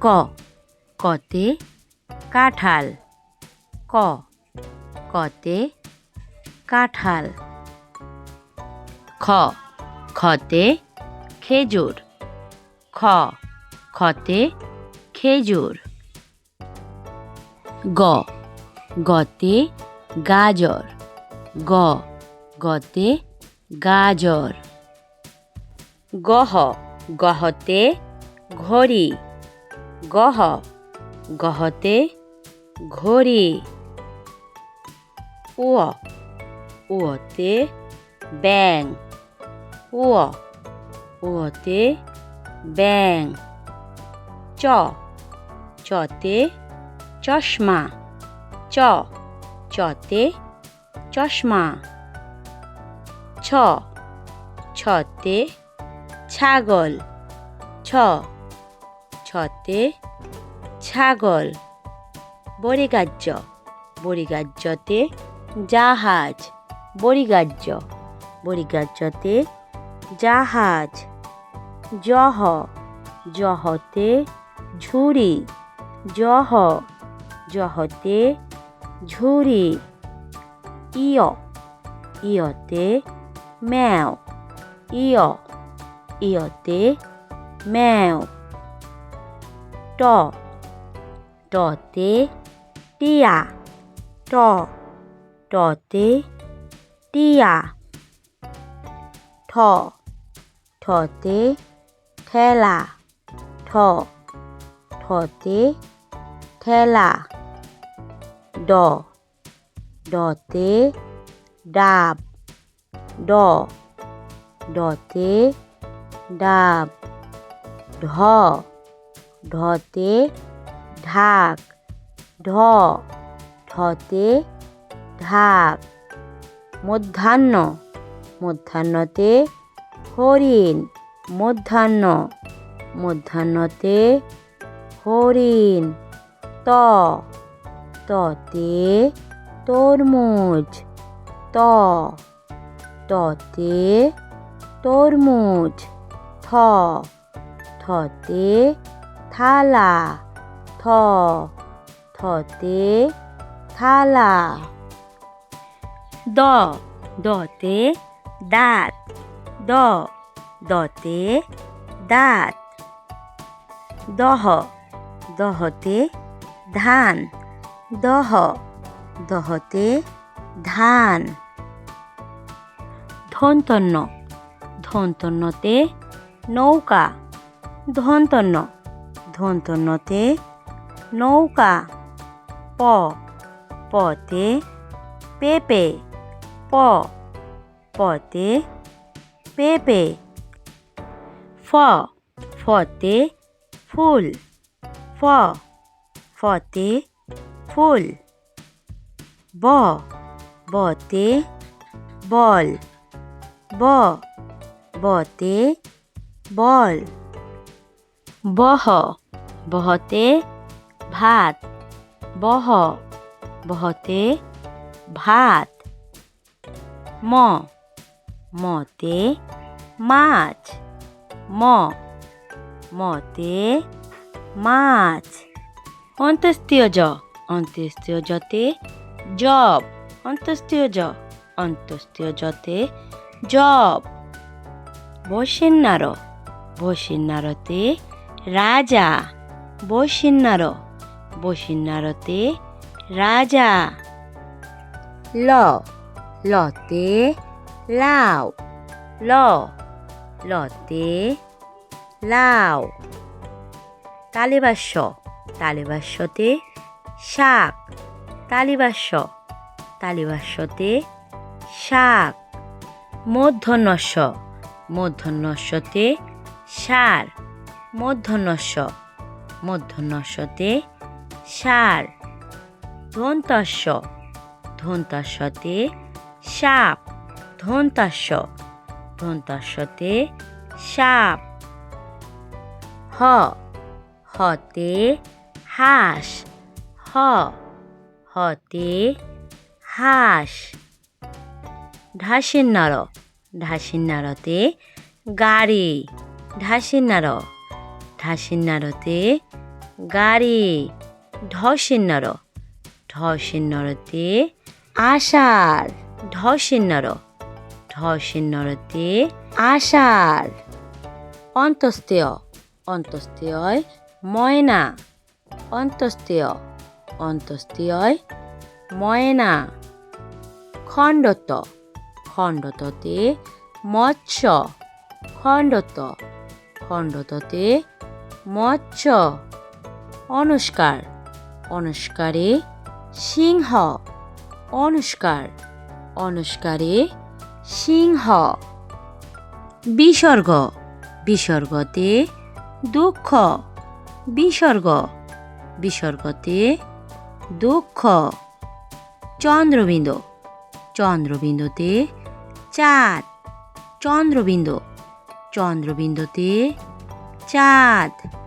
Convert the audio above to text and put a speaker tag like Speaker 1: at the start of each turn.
Speaker 1: ক। কতে কাঁঠাল। ক। কতে কাঁঠাল। খ। খতে খেজুর। খ। খতে খেজুর। গ। গতে গাজর। গ। গতে গাজর। গহ। গহতে ঘড়ি। গহ, গহতে ঘড়ি উয় উয়তে ব্যাং উয় উয়তে ব্যাং চ, চতে চশমা, চ, চতে চশমা, ছ, ছতে ছাগল, ছ ছতে ছাগল বরিগাহ্য বরিগাহ্যতে জাহাজ বরিগাহ্য বরিগাহ্যতে জাহাজ, জহ, জহতে ঝুড়ি, জহ, জহতে ঝুড়ি, ইয়, ইয়তে ম্যাও, ইয়, ইয়তে ম্যাও। ตอดเตเตียตอดเตเตียทอทอเตเทลาทอทอเตเทลาดอดอเตดาบดอดอเตดาบดอ ঢতে ঢাক, ঢ ঢতে ঢাক। মধ্যাহ্ন, মধ্যাহ্নতে হরিণ, মধ্যাহ্ন, মধ্যাহ্নতে হরিণ। ত, ততে তরমুজ। ত, ততে তরমুজ। থ, থতে থালা। থ, থতে থালা। দ, দতে দাঁত। দ, দতে দাঁত। দহ, দহতে ধান। দহ, দহতে ধান। ধন্তন্য ধন্তন্যতে নৌকা। ধন্তন্য ধন্তন্যতে নৌকা, প পতে পেঁপে, প পতে পেঁপে, ফ, ফতে ফুল, ফ, ফতে ফুল, ব, বতে বল, ব, বতে বল, বহ বহতে ভাত। বহ। বহতে ভাত। ম। মতে মাছ। ম। মতে মাছ। অন্ত্যেষ্টিয় জ। অন্ত্যেষ্টিয় জতে জব। অন্ত্যেষ্টিয় জ। অন্ত্যেষ্টিয় জতে জব। বসিন্নার বসিন্নারতে রাজা। বসিন্নার। বসিন্নারতে রাজা। ল। লতে লাউ ল। লতে লাউ তালিবাস্য। তালিবাস্যতে শাক। তালিবাস্য। তালিবাস্যতে শাক। মূর্ধন্যস্য মূর্ধন্যস্যতে সার। মূর্ধন্যস্য মূর্ধন্যস্যতে সার, ধন্তস্য, ধন্তাস্যতে সাপ, ধন্তাস্য, ধন্তাস্যতে সাপ, হ, হতে হাঁস, হ, হতে হাঁস ঢাসিন্নার গাড়ি ঢসিন্নর ঢসিন্নরতে আষাঢ় ঢসিন্নর ঢসিন্নরতে আষাঢ়। অন্তস্তেয় অন্তস্তেয় ময়না অন্তস্তেয় অন্তস্তেয় ময়না। খণ্ডত, খণ্ডততে মৎস্য, খণ্ডত, খণ্ডততে মৎস্য। অনুষ্কার। অনুষ্কারে সিংহ। অনুষ্কার। অনুষ্কারে সিংহ। বিসর্গ। বিসর্গতে দুঃখ। বিসর্গ। বিসর্গতে দুঃখ। চন্দ্রবিন্দু। চন্দ্রবিন্দুতে চাঁদ। চন্দ্রবিন্দু। চন্দ্রবিন্দুতে চাঁদ।